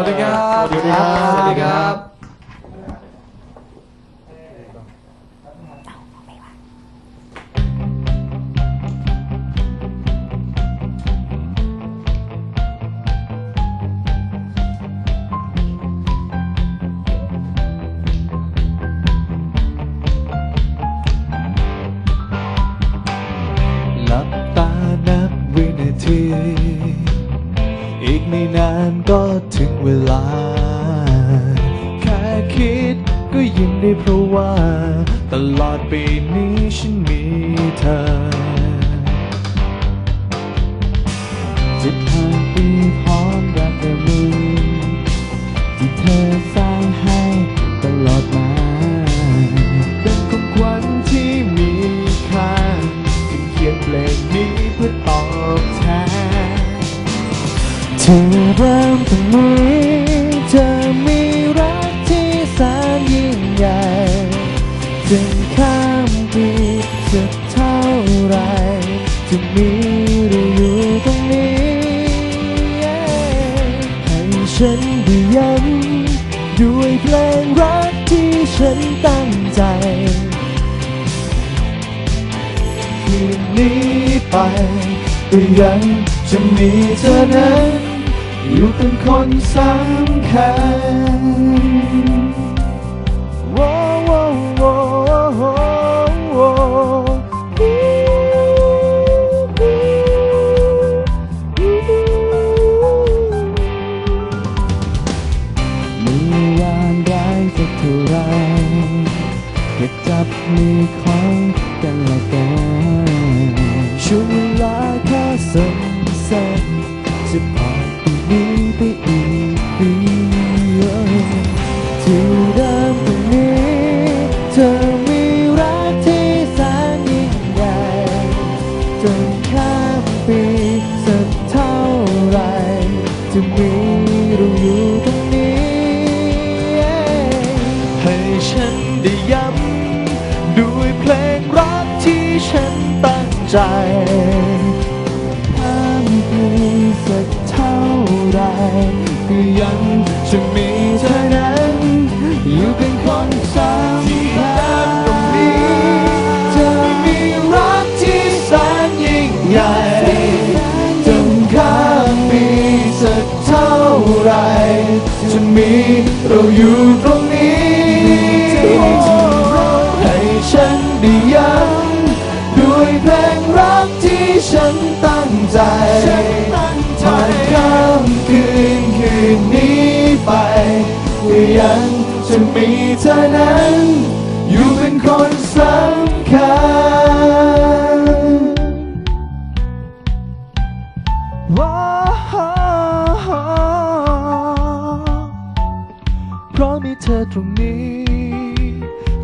วัสดีครับสวัสดีครับสวัสดีครับหลับตานับวินาที อีกไม่นานก็ถึงเวลา แค่คิดก็ยิ้มได้เพราะว่า ตลอดปีนี้ฉันมีเธอจะผ่านปีพร้อมรักและมือที่เธอสร้างให้ตลอดมา เป็นของขวัญที่มีค่าจึงเขียนเพลง เธอเริ่มตรงนี้เธอมีรักที่แสนยิ่งใหญ่จึงข้ามปีสักเท่าไร จะมีเราอยู่ตรงนี้ ให้ฉันได้ย้ำด้วยเพลงรักที่ฉันตั้งใจคืนนี้ไปก็ยังจะมีเธอนั้น อยู่เป็นคนสำคัญโว้โว้โว้โว้โว้มีวานร้ายสักเท่าไรก็จับมือของกันและกันช่วงเวลาแค่สั้นๆจะผ่า ได้ย้ำด้วยเพลงรักที่ฉันตั้งใจข้ามปีสักเท่าไรก็ยังจะมีเธอนั้นอยู่เป็นคนสำคัญ ย้ำด้วยเพลงรักที่ฉันตั้งใจผ่านข้ามคืนคืนนี้ไปก็ยังจะมีเธอนั้น อยู่เป็นคนสำคัญว้าเพราะมีเธอตรงนี้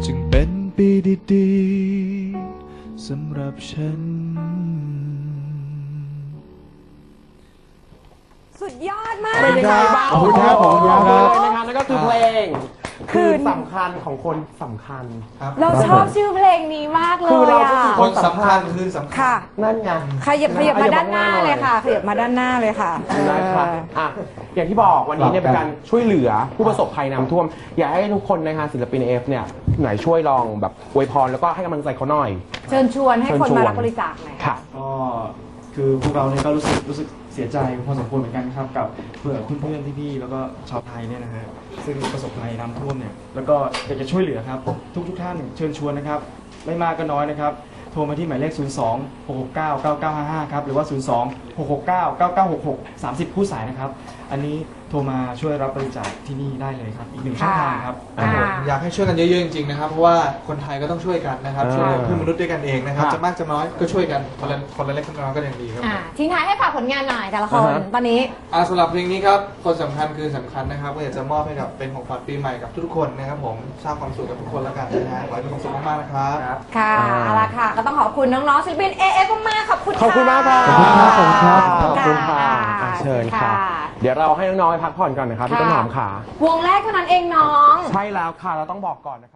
จึงเป็นปีดี สำหรับฉัน สุดยอดมาก เป็นยังไงบ้างขอบคุณครับขอบคุณครับเลยนะคะนั่นก็คือเพลง คืคืออสำคัญของคนสำคัญ เราชอบชื่อเพลงนี้มากเลคือยเราก็อะคือ คนสำคัญคือสำคัญค่ะ นั่นไง ขยับขยับมาด้านหน้าเลยค่ะ ขยับมาด้านหน้าเลยค่ะนะคะเอออะอย่างที่บอกวันนี้เนี่ยเป็นการช่วยเหลือผู้ประสบภัยน้ำท่วม อยากให้ทุกคนนะคะศิลปินเอฟเนี่ยไหนช่วยลองแบบอวยพรแล้วก็ให้กำลังใจเขาหน่อย เชิญชวนให้คนเชิญชวนมารับบริจาคหน่อย ค่ะ ก็คือพวกเราเนี่ยก็รู้สึกรู้สึกเสียใจพอสมควรเหมือนกันครับกับเพื่อนเพื่อนๆพี่ๆแล้วก็ชาวไทยเนี่ยนะฮะซึ่งประสบภัยน้ำท่วมเนี่ยแล้วก็อยากจะช่วยเหลือครับ ทุกทุกๆท่านเชิญชวนนะครับ ไม่มากก็น้อยนะครับโทรมาที่หมายเลข 0 2 6 6 9 9 9 5 5 ครับ หรือว่า 0 2 6 6 9 9 9 6 6 30 ผู้สายนะครับ อันนี้โทรมาช่วยรับบริจาคที่นี่ได้เลยครับ อีกหนึ่งช่องทางครับค่ะอยากให้ช่วยกันเยอะๆจริงๆนะครับ เพราะว่าคนไทยก็ต้องช่วยกันนะครับอ่าช่วยเพื่อนมนุษย์ด้วยกันเองนะครับ ค่ะ จะมากจะน้อยก็ช่วยกันคนละคนละเล็กคนละน้อยก็ยังดีครับ อ่าทิ้งท้ายให้ฝากผลงานหน่อยแต่ละคน อ่าฮะ ตอนนี้ อ่าสำหรับเพลงนี้ครับ คนสำคัญคือสำคัญนะครับ ก็อยากจะมอบให้กับเป็นของขวัญปีใหม่กับทุกๆคนนะครับผม สร้างความสุขกับทุกคนแล้วกันนะฮะขอให้มีความสุขมากๆนะครับ ค่ะอ่าเอาละค่ะก็ต้องขอบคุณน้องๆศิลปิน AF มากๆขอบคุณขอบคุณมากค่ะขอบคุณครับขอบคุณค่ะค่ะอะเชิญค่ะเดี๋ยวเราให้น้องๆไปพักผ่อนก่อนนะครับพี่ต้นหอมค่ะวงแรกเท่านั้นเองน้อง ใช่แล้วค่ะ เราต้องบอกก่อนนะครับ